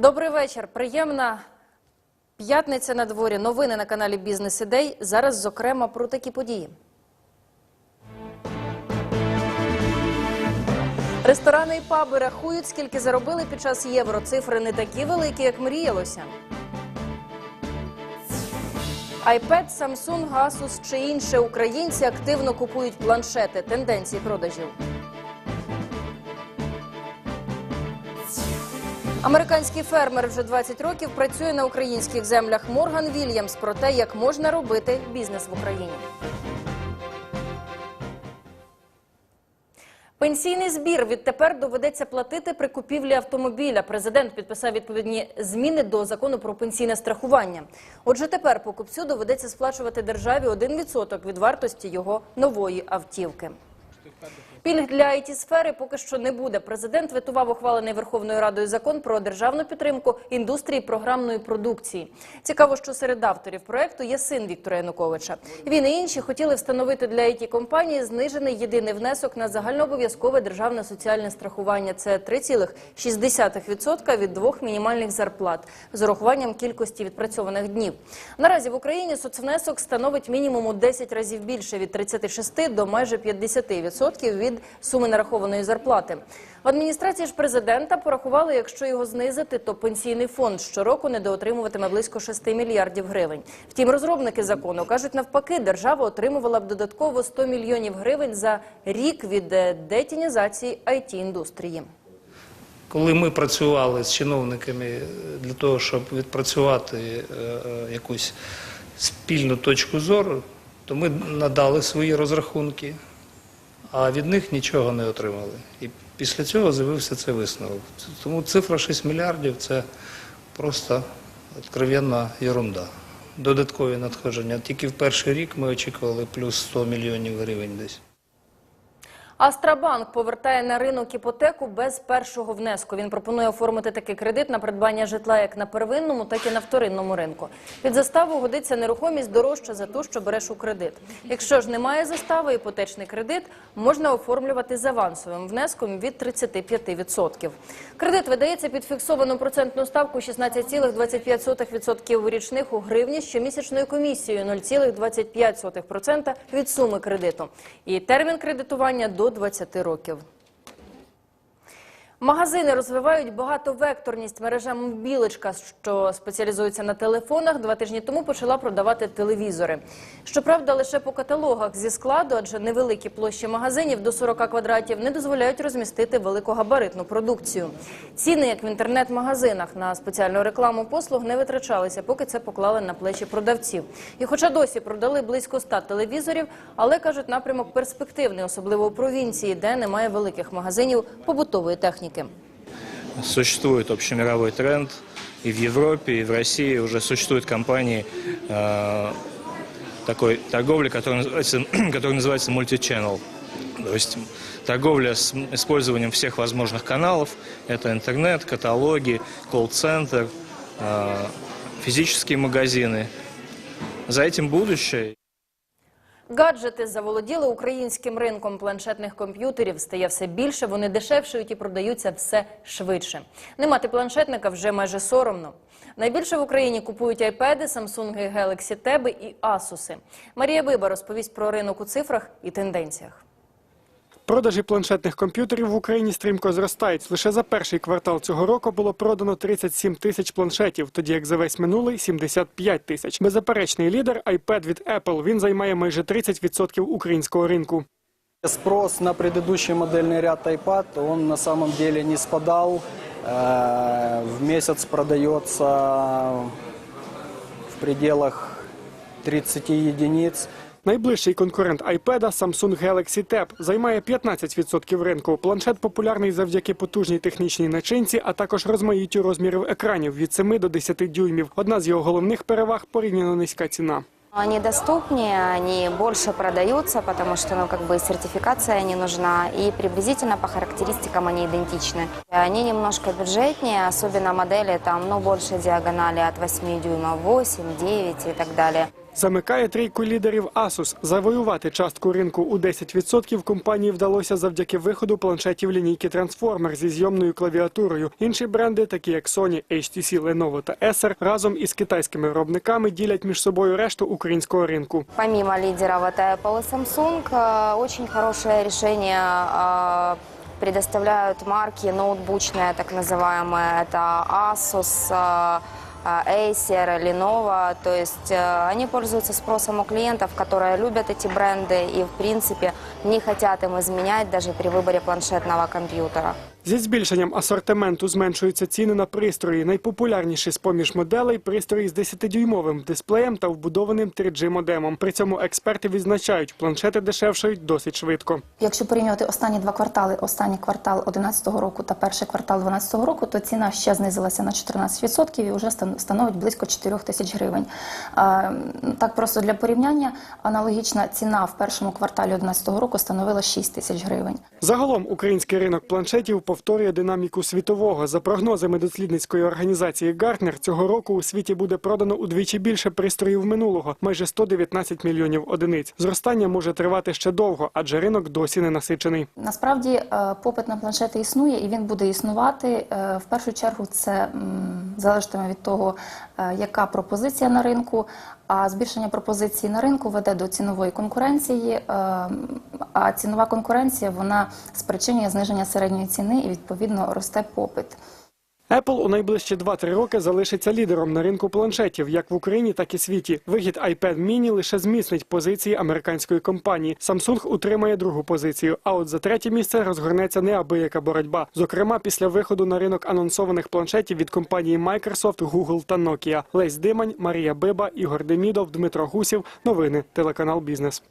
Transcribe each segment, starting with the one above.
Добрий вечір. Приємна п'ятниця на дворі. Новини на каналі Бізнес Ідей. Зараз, зокрема, про такі події. Ресторани і паби рахують, скільки заробили під час євро. Цифри не такі великі, як мріялося. iPad, Samsung, Asus чи інше українці активно купують планшети. Тенденції продажів. Американський фермер вже 20 років працює на українських землях. Морган Вільямс про те, як можна робити бізнес в Україні. Пенсійний збір відтепер доведеться платити при купівлі автомобіля. Президент підписав відповідні зміни до закону про пенсійне страхування. Отже, тепер покупцю доведеться сплачувати державі 1% від вартості його нової автівки. Пільг для it сфери поки що не буде. Президент ветував ухвалений Верховною Радою закон про державну підтримку індустрії програмної продукції. Цікаво, що серед авторів проекту є син Віктора Януковича. Він і інші хотіли встановити для it компанії знижений єдиний внесок на загальнообов'язкове державне соціальне страхування. Це 3,6% від двох мінімальних зарплат з урахуванням кількості відпрацьованих днів. Наразі в Україні соцвнесок становить мінімум у 10 разів більше від 36 до майже 50% від суми нарахованої зарплати. В адміністрації ж президента порахували, якщо його знизити, то пенсійний фонд щороку недоотримуватиме близько 6 мільярдів гривень. Втім, розробники закону кажуть, навпаки, держава отримувала б додатково 100 мільйонів гривень за рік від е, детінізації it індустрії. Коли ми працювали з чиновниками е, для того, щоб відпрацювати е, якусь спільну точку зору, то ми надали свої розрахунки, а від них нічого не отримали. І після цього з'явився цей висновок. Тому цифра 6 мільярдів це просто откровенна ерунда. Додаткові надходження. Тільки в перший рік ми очікували плюс 100 мільйонів гривень десь. Астрабанк повертає на ринок іпотеку без першого внеску. Він пропонує оформити такий кредит на придбання житла як на первинному, так і на вторинному ринку. Під заставу годиться нерухомість дорожча за ту, що береш у кредит. Якщо ж немає застави, іпотечний кредит можна оформлювати з авансовим внеском від 35%. Кредит видається під фіксовану процентну ставку 16,25% річних у гривні з щомісячною комісією 0,25% від суми кредиту. І термін кредитування до 20 років. Магазини розвивають багатовекторність. Мережа Мобілочка, що спеціалізується на телефонах, два тижні тому почала продавати телевізори. Щоправда, лише по каталогах зі складу, адже невеликі площі магазинів до 40 квадратів не дозволяють розмістити великогабаритну продукцію. Ціни, як в інтернет-магазинах, на спеціальну рекламу послуг не витрачалися, поки це поклали на плечі продавців. І хоча досі продали близько 100 телевізорів, але кажуть, напрямок перспективний, особливо у провінції, де немає великих магазинів побутової техніки. Существует общемировой тренд и в Европе, и в России уже существуют компании э, такой торговли, которая называется, которая называется multi-channel. То есть торговля с использованием всех возможных каналов. Это интернет, каталоги, колл-центр, э, физические магазины. За этим будущее. Гаджети заволоділи українським ринком планшетних комп'ютерів. Стає все більше, вони дешевшують і продаються все швидше. Не мати планшетника вже майже соромно. Найбільше в Україні купують айпеди, Samsung Galaxy Tab і Asus. Марія Биба розповість про ринок у цифрах і тенденціях. Продажі планшетних комп'ютерів в Україні стрімко зростають. Лише за перший квартал цього року було продано 37 тисяч планшетів, тоді як за весь минулий – 75 тисяч. Беззаперечний лідер – iPad від Apple. Він займає майже 30% українського ринку. Спрос на предыдущий модельный ряд iPad, он на самом деле не спадал. Э, В месяц продается в пределах 30 единиц. Найближчий конкурент iPad – Samsung Galaxy Tab. Займає 15% ринку. Планшет популярний завдяки потужній технічній начинці, а також розмаїттю розмірів екранів від 7 до 10 дюймів. Одна з його головних переваг – порівняно низька ціна. Они доступнее, они больше продаются, потому что ну, как бы сертификация не нужна, и приблизительно по характеристикам они идентичны. Они немножко бюджетнее, особенно модели там, ну, больше диагонали от 8 дюймов, 8, 9 и так далее. Замикає трійку лідерів Asus. Завоювати частку ринку у 10% компанії вдалося завдяки виходу планшетів лінійки Transformer зі зйомною клавіатурою. Інші бренди, такі як Sony, HTC, Lenovo та Acer, разом із китайськими виробниками ділять між собою решту українського ринку. Помимо лидеров это Apple и Samsung, э, очень хорошее решение э, предоставляют марки ноутбучные, так называемые. Это Asus, э, э, Acer, Lenovo. То есть э, они пользуются спросом у клиентов, которые любят эти бренды и, в принципе, не хотят им изменять даже при выборе планшетного компьютера. Зі збільшенням асортименту зменшуються ціни на пристрої. Найпопулярніші з поміж моделей пристрої з 10-дюймовим дисплеєм та вбудованим 3G-модемом. При цьому експерти відзначають, планшети дешевшають досить швидко. Якщо порівнювати останні два квартали, останній квартал 2011 року та перший квартал 2012 року, то ціна ще знизилася на 14% і вже стан- становить близько 4 тисяч гривень. Так просто для порівняння, аналогічна ціна в першому кварталі 2011 року становила 6 тисяч гривень. Загалом український ринок планшетів повторює динаміку світового. За прогнозами дослідницької організації Гартнер, цього року у світі буде продано удвічі більше пристроїв минулого, майже 119 мільйонів одиниць. Зростання може тривати ще довго, адже ринок досі не насичений. Насправді е, попит на планшети існує і він буде існувати. Е, В першу чергу це залежатиме від того, е, яка пропозиція на ринку. А збільшення пропозиції на ринку веде до цінової конкуренції. е, А цінова конкуренція вона спричинює зниження середньої ціни і відповідно росте попит. Apple у найближчі 2-3 роки залишиться лідером на ринку планшетів, як в Україні, так і світі. Вихід iPad mini лише зміцнить позиції американської компанії. Samsung утримає другу позицію. А от за третє місце розгорнеться неабияка боротьба. Зокрема, після виходу на ринок анонсованих планшетів від компанії Microsoft, Google та Nokia. Лесь Димань, Марія Биба, Ігор Демідов, Дмитро Гусів. Новини телеканал Бізнес.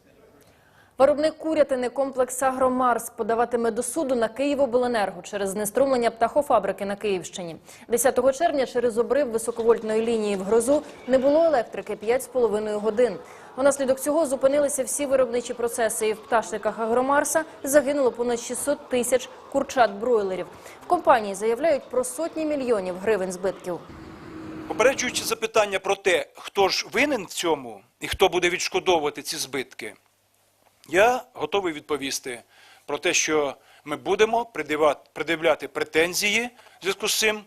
Виробник курятини комплекс «Агромарс» подаватиме до суду на Київобленерго через знеструмлення птахофабрики на Київщині. 10 червня через обрив високовольтної лінії в грозу не було електрики 5,5 годин. Унаслідок цього зупинилися всі виробничі процеси. І в пташниках «Агромарса» загинуло понад 600 тисяч курчат-бройлерів. В компанії заявляють про сотні мільйонів гривень збитків. Попереджуючи запитання про те, хто ж винен в цьому і хто буде відшкодовувати ці збитки, я готовий відповісти про те, що ми будемо придивляти претензії в зв'язку з цим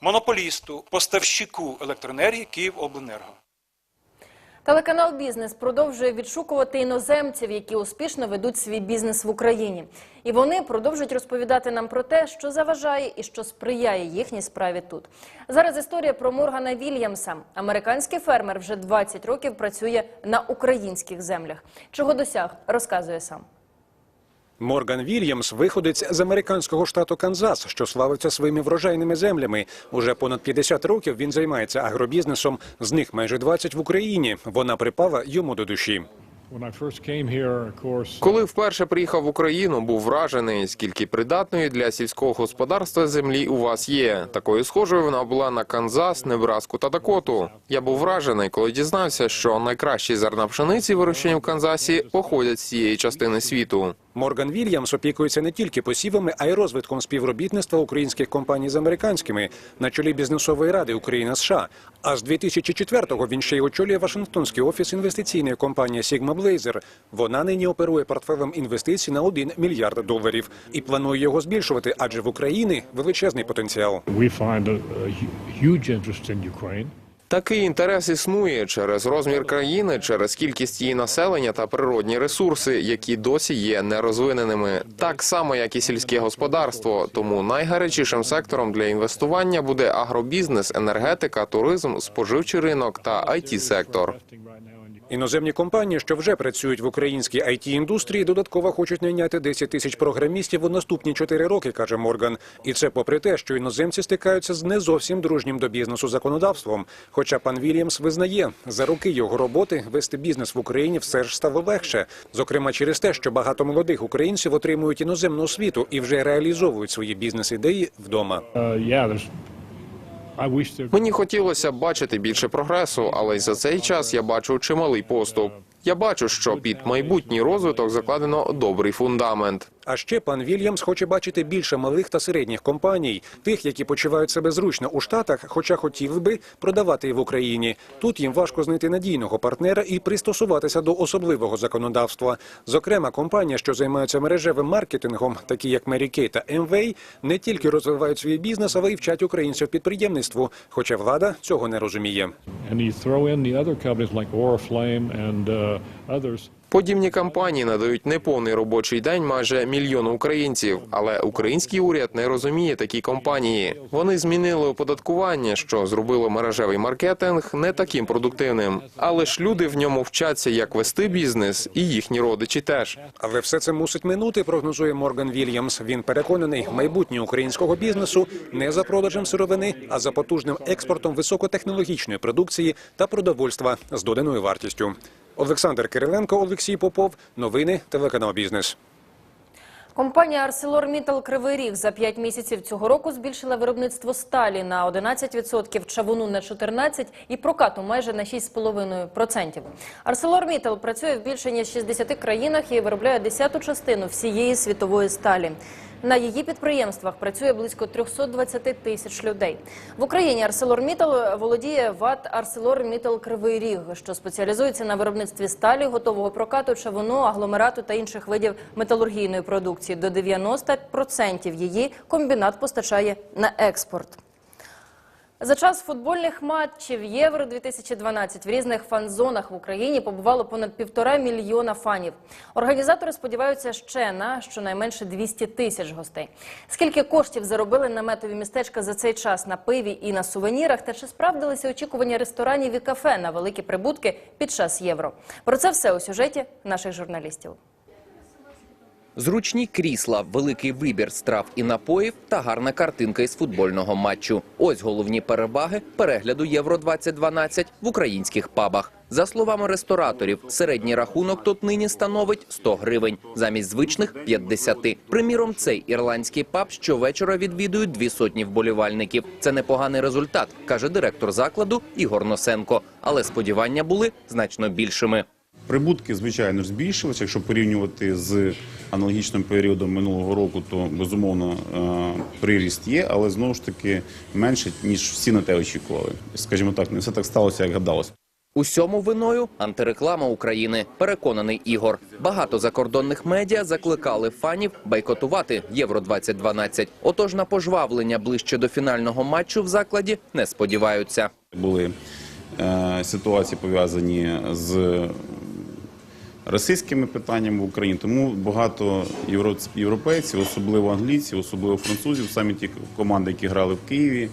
монополісту, поставщику електроенергії Київобленерго. Телеканал Бізнес продовжує відшукувати іноземців, які успішно ведуть свій бізнес в Україні. І вони продовжують розповідати нам про те, що заважає і що сприяє їхній справі тут. Зараз історія про Моргана Вільямса. Американський фермер вже 20 років працює на українських землях. Чого досяг, розказує сам. Морган Вільямс виходець з американського штату Канзас, що славиться своїми врожайними землями. Уже понад 50 років він займається агробізнесом. З них майже 20 в Україні. Вона припала йому до душі. Коли вперше приїхав в Україну, був вражений, скільки придатної для сільського господарства землі у вас є. Такою схожою вона була на Канзас, Небраску та Дакоту. Я був вражений, коли дізнався, що найкращі зерна пшениці, вирощені в Канзасі, походять з цієї частини світу. Морган Вільямс опікується не тільки посівами, а й розвитком співробітництва українських компаній з американськими на чолі бізнесової ради Україна США. А з 2004-го він ще й очолює Вашингтонський офіс інвестиційної компанії Sigma Blazer. Вона нині оперує портфелем інвестицій на 1 мільярд доларів і планує його збільшувати, адже в Україні величезний потенціал. Такий інтерес існує через розмір країни, через кількість її населення та природні ресурси, які досі є нерозвиненими, так само як і сільське господарство. Тому найгарячішим сектором для інвестування буде агробізнес, енергетика, туризм, споживчий ринок та it сектор Іноземні компанії, що вже працюють в українській it індустрії, додатково хочуть найняти 10 тисяч програмістів у наступні 4 роки, каже Морган. І це попри те, що іноземці стикаються з не зовсім дружнім до бізнесу законодавством. Хоча пан Вільямс визнає, за роки його роботи вести бізнес в Україні все ж стало легше, зокрема через те, що багато молодих українців отримують іноземну освіту і вже реалізовують свої бізнес-ідеї вдома. Uh, yeah, Мені хотілося бачити більше прогресу, але й за цей час я бачу чималий поступ. Я бачу, що під майбутній розвиток закладено добрий фундамент. А ще пан Вільямс хоче бачити більше малих та середніх компаній, тих, які почувають себе зручно у Штатах, хоча хотів би продавати в Україні. Тут їм важко знайти надійного партнера і пристосуватися до особливого законодавства. Зокрема, компанія, що займаються мережевим маркетингом, такі як Kay та Amway, не тільки розвивають свій бізнес, але й вчать українців підприємництву, хоча влада цього не розуміє. Подібні кампанії надають неповний робочий день майже мільйону українців, але український уряд не розуміє такі компанії. Вони змінили оподаткування, що зробило мережевий маркетинг не таким продуктивним. Але ж люди в ньому вчаться, як вести бізнес, і їхні родичі теж. Але все це мусить минути, прогнозує Морган Вільямс. Він переконаний, майбутнє українського бізнесу не за продажем сировини, а за потужним експортом високотехнологічної продукції та продовольства з доданою вартістю. Олександр Кириленко, Олексій Попов. Новини телеканал Бізнес. Компанія ArcelorMittal Кривий Ріг за 5 місяців цього року збільшила виробництво сталі на 11%, чавуну на 14% і прокату майже на 6,5%. ArcelorMittal працює в більше ніж 60 країнах і виробляє десяту частину всієї світової сталі. На її підприємствах працює близько 320 тисяч людей. В Україні ArcelorMittal володіє ВАТ ArcelorMittal Кривий Ріг, що спеціалізується на виробництві сталі, готового прокату, чавуну, агломерату та інших видів металургійної продукції. До 90% її комбінат постачає на експорт. За час футбольних матчів Євро 2012 в різних фан-зонах в Україні побувало понад півтора мільйона фанів. Організатори сподіваються ще на щонайменше 200 тисяч гостей. Скільки коштів заробили наметові містечка за цей час на пиві і на сувенірах? Та чи справдилися очікування ресторанів і кафе на великі прибутки під час євро? Про це все у сюжеті наших журналістів. Зручні крісла, великий вибір страв і напоїв та гарна картинка із футбольного матчу. Ось головні переваги перегляду Євро 2012 в українських пабах. За словами рестораторів, середній рахунок тут нині становить 100 гривень замість звичних 50. Приміром, цей ірландський паб щовечора відвідують дві сотні вболівальників. Це непоганий результат, каже директор закладу Ігор Носенко. Але сподівання були значно більшими. Прибутки, звичайно, збільшилися. Якщо порівнювати з аналогічним періодом минулого року, то безумовно е, приріст є, але знову ж таки менше ніж всі на те очікували. Скажімо так, не все так сталося, як гадалось. Усьому виною антиреклама України, переконаний Ігор. Багато закордонних медіа закликали фанів бойкотувати Євро 2012 Отож на пожвавлення ближче до фінального матчу в закладі не сподіваються. Були е, ситуації пов'язані з російськими питаннями в Україні. Тому багато євро- європейців, особливо англійців, особливо французів, самі ті команди, які грали в Києві,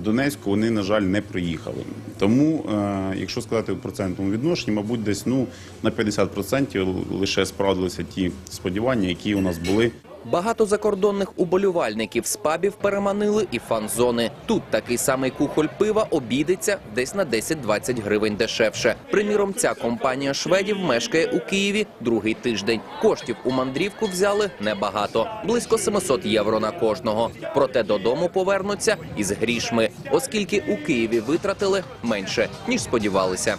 в Донецьку, вони, на жаль, не приїхали. Тому, е, якщо сказати в процентному відношенні, мабуть, десь ну, на 50% лише справдилися ті сподівання, які у нас були. Багато закордонних уболівальників з пабів переманили і фан-зони. Тут такий самий кухоль пива обійдеться десь на 10-20 гривень дешевше. Приміром, ця компанія шведів мешкає у Києві другий тиждень. Коштів у мандрівку взяли небагато, близько 700 євро на кожного. Проте додому повернуться із грішми, оскільки у Києві витратили менше ніж сподівалися.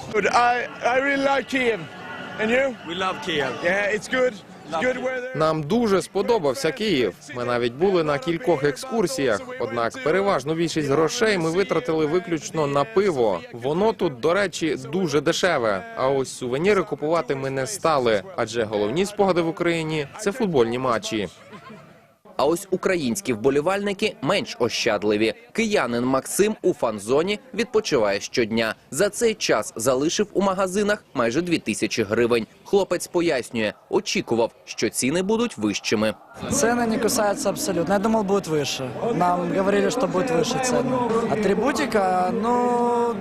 Нам дуже сподобався Київ. Ми навіть були на кількох екскурсіях. Однак переважну більшість грошей ми витратили виключно на пиво. Воно тут, до речі, дуже дешеве. А ось сувеніри купувати ми не стали, адже головні спогади в Україні це футбольні матчі. А ось українські вболівальники менш ощадливі. Киянин Максим у фан-зоні відпочиває щодня. За цей час залишив у магазинах майже дві тисячі гривень. Хлопець пояснює, очікував, що ціни будуть вищими. Цены не кусаются абсолютно. Я думал, будет выше. Нам говорили, что будет выше цены. Атрибутика, ну,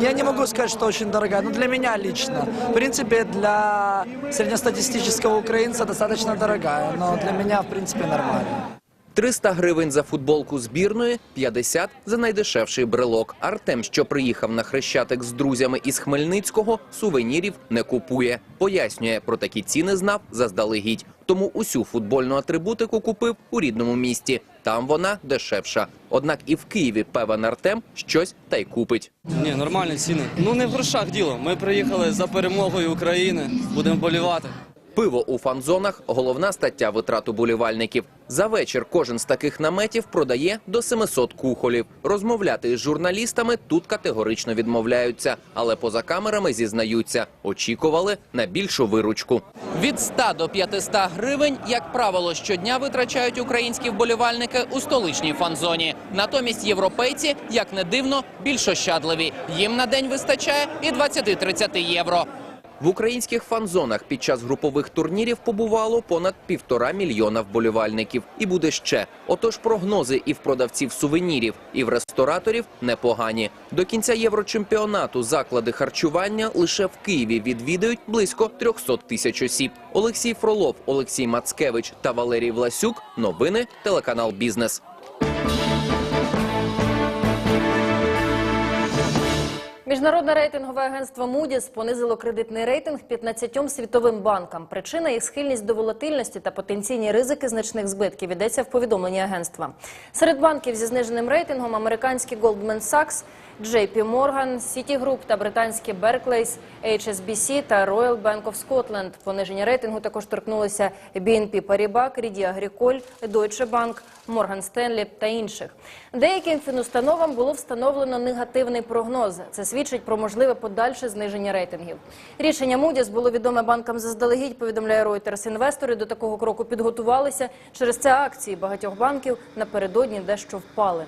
я не могу сказать, что очень дорогая. Ну, для меня лично. В принципе, для среднестатистического украинца достаточно дорогая. Но для меня, в принципе, нормально. 300 гривень за футболку збірної, 50 за найдешевший брелок. Артем, що приїхав на хрещатик з друзями із Хмельницького, сувенірів не купує. Пояснює, про такі ціни знав заздалегідь. Тому усю футбольну атрибутику купив у рідному місті. Там вона дешевша. Однак і в Києві певен Артем щось та й купить. Ні, нормальні ціни. Ну не в грошах діло. Ми приїхали за перемогою України. Будемо болівати. Пиво у фан-зонах – головна стаття витрат уболівальників. За вечір кожен з таких наметів продає до 700 кухолів. Розмовляти із журналістами тут категорично відмовляються, але поза камерами зізнаються, очікували на більшу виручку. Від 100 до 500 гривень, як правило, щодня витрачають українські вболівальники у столичній фан-зоні. Натомість європейці, як не дивно, більш ощадливі. Їм на день вистачає і 20-30 євро. В українських фан-зонах під час групових турнірів побувало понад півтора мільйона вболівальників. І буде ще. Отож прогнози і в продавців сувенірів, і в рестораторів непогані. До кінця єврочемпіонату заклади харчування лише в Києві відвідають близько 300 тисяч осіб. Олексій Фролов, Олексій Мацкевич та Валерій Власюк. Новини телеканал Бізнес. Міжнародне рейтингове агентство Moody's понизило кредитний рейтинг 15 світовим банкам. Причина їх схильність до волатильності та потенційні ризики значних збитків. Йдеться в повідомленні агентства. Серед банків зі зниженим рейтингом американський Goldman Sachs, JP Morgan, Citigroup та британські Barclays, HSBC та Royal Bank of Scotland. Пониження рейтингу також торкнулося BNP Paribas, Credit Agricole, Deutsche Bank, Morgan Stanley та інших. Деяким фінустановам було встановлено негативний прогноз. Це свідчить про можливе подальше зниження рейтингів. Рішення Moody's було відоме банкам заздалегідь, повідомляє Reuters. Інвестори до такого кроку підготувалися. Через це акції багатьох банків напередодні дещо впали.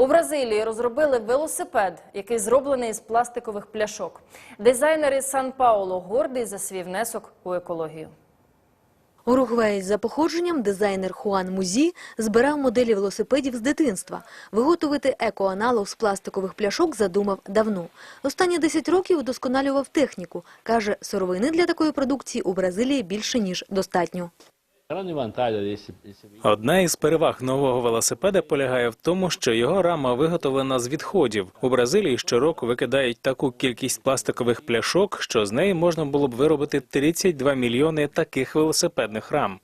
У Бразилії розробили велосипед, який зроблений з пластикових пляшок. Дизайнер із Сан-Пауло гордий за свій внесок у екологію. Уругвеєць за походженням дизайнер Хуан Музі збирав моделі велосипедів з дитинства. Виготовити екоаналог з пластикових пляшок задумав давно. Останні 10 років удосконалював техніку. Каже, сировини для такої продукції у Бразилії більше, ніж достатньо. Одна із переваг нового велосипеда полягає в тому, що його рама виготовлена з відходів. У Бразилії щороку викидають таку кількість пластикових пляшок, що з неї можна було б виробити 32 мільйони таких велосипедних рам.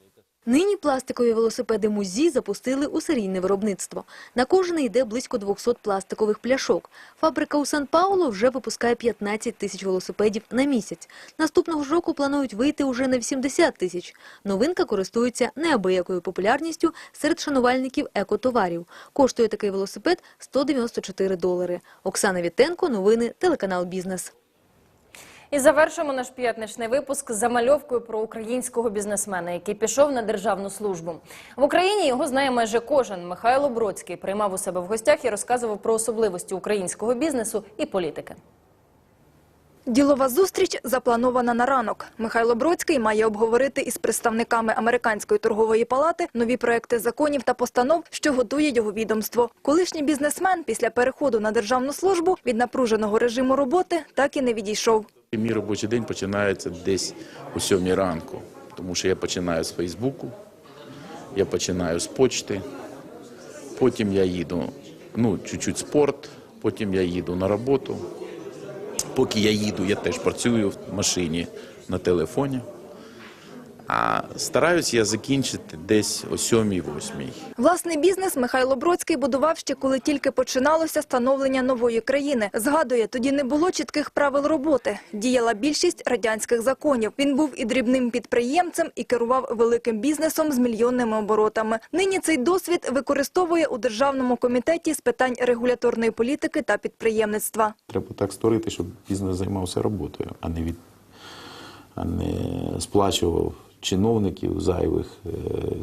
Нині пластикові велосипеди Музі запустили у серійне виробництво. На кожен йде близько 200 пластикових пляшок. Фабрика у Сан-Пауло вже випускає 15 тисяч велосипедів на місяць. Наступного ж року планують вийти уже на 80 тисяч. Новинка користується неабиякою популярністю серед шанувальників екотоварів. Коштує такий велосипед 194 долари. Оксана Вітенко, новини, телеканал «Бізнес». І завершимо наш п'ятничний випуск замальовкою про українського бізнесмена, який пішов на державну службу. В Україні його знає майже кожен. Михайло Бродський приймав у себе в гостях і розказував про особливості українського бізнесу і політики. Ділова зустріч запланована на ранок. Михайло Бродський має обговорити із представниками Американської торгової палати нові проекти законів та постанов, що готує його відомство. Колишній бізнесмен після переходу на державну службу від напруженого режиму роботи так і не відійшов. Мій робочий день починається десь о сьомій ранку, тому що я починаю з Фейсбуку, я починаю з почти, потім я їду, ну, чуть-чуть спорт, потім я їду на роботу. Поки я їду, я теж працюю в машині на телефоні. А стараюсь я закінчити десь о сьомій-восьмій. Власний бізнес Михайло Бродський будував ще коли тільки починалося становлення нової країни. Згадує, тоді не було чітких правил роботи. Діяла більшість радянських законів. Він був і дрібним підприємцем, і керував великим бізнесом з мільйонними оборотами. Нині цей досвід використовує у Державному комітеті з питань регуляторної політики та підприємництва. Треба так створити, щоб бізнес займався роботою, а не від а не сплачував чиновників зайвих, е,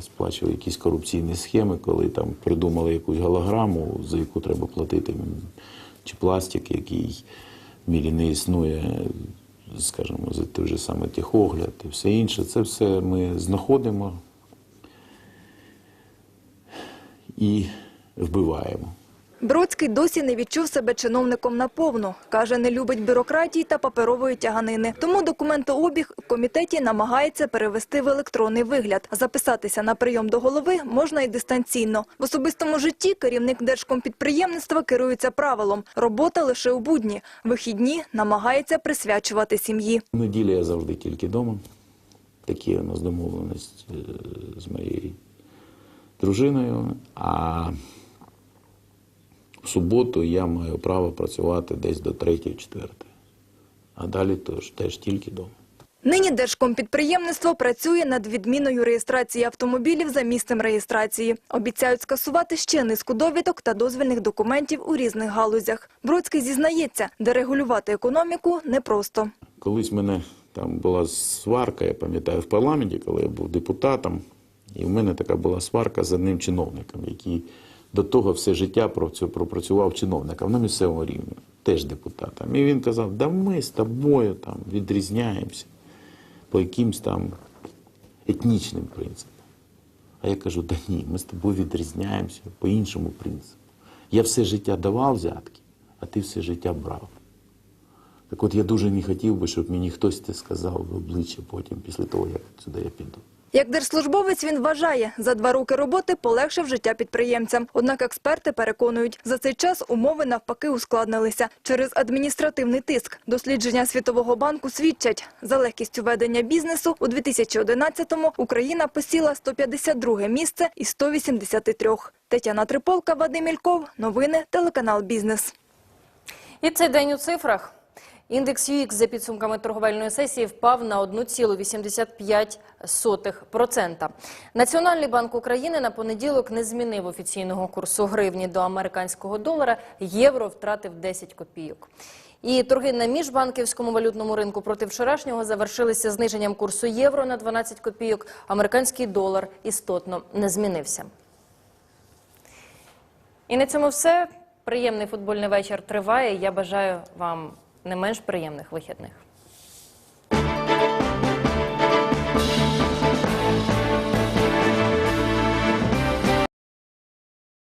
сплачував якісь корупційні схеми, коли там придумали якусь голограму, за яку треба платити, чи пластик, який в мірі не існує, скажімо, за той же саме техогляд і все інше. Це все ми знаходимо і вбиваємо. Бродський досі не відчув себе чиновником наповну. Каже, не любить бюрократії та паперової тяганини. Тому документообіг в комітеті намагається перевести в електронний вигляд. Записатися на прийом до голови можна і дистанційно. В особистому житті керівник держкомпідприємництва керується правилом – робота лише у будні. Вихідні намагається присвячувати сім'ї. Неділя я завжди тільки вдома. Такі у нас домовленість е, з моєю дружиною. А в суботу я маю право працювати десь до 3-4. А далі тож, теж тільки вдома. Нині Держкомпідприємництво працює над відміною реєстрації автомобілів за місцем реєстрації. Обіцяють скасувати ще низку довідок та дозвільних документів у різних галузях. Бродський зізнається, дерегулювати економіку непросто. Колись мене там була сварка, я пам'ятаю, в парламенті, коли я був депутатом, і в мене така була сварка з одним чиновником, який до того все життя пропрацював чиновником на місцевому рівні, теж депутатом. І він казав, да ми з тобою там відрізняємося по якимсь там етнічним принципам. А я кажу, да ні, ми з тобою відрізняємося по іншому принципу. Я все життя давав взятки, а ти все життя брав. Так от я дуже не хотів би, щоб мені хтось це сказав в обличчя потім, після того, як сюди я піду. Як держслужбовець він вважає, за два роки роботи полегшив життя підприємцям. Однак експерти переконують, за цей час умови навпаки ускладнилися через адміністративний тиск. Дослідження Світового банку свідчать, за легкістю ведення бізнесу у 2011-му Україна посіла 152 місце із 183. Тетяна Триполка, Вадим Ільков. Новини телеканал Бізнес. І цей день у цифрах. Індекс UX за підсумками торговельної сесії впав на 1,85%. Національний банк України на понеділок не змінив офіційного курсу гривні до американського долара. Євро втратив 10 копійок. І торги на міжбанківському валютному ринку проти вчорашнього завершилися зниженням курсу євро на 12 копійок. Американський долар істотно не змінився. І на цьому все. Приємний футбольний вечір триває. Я бажаю вам не менш приємних вихідних.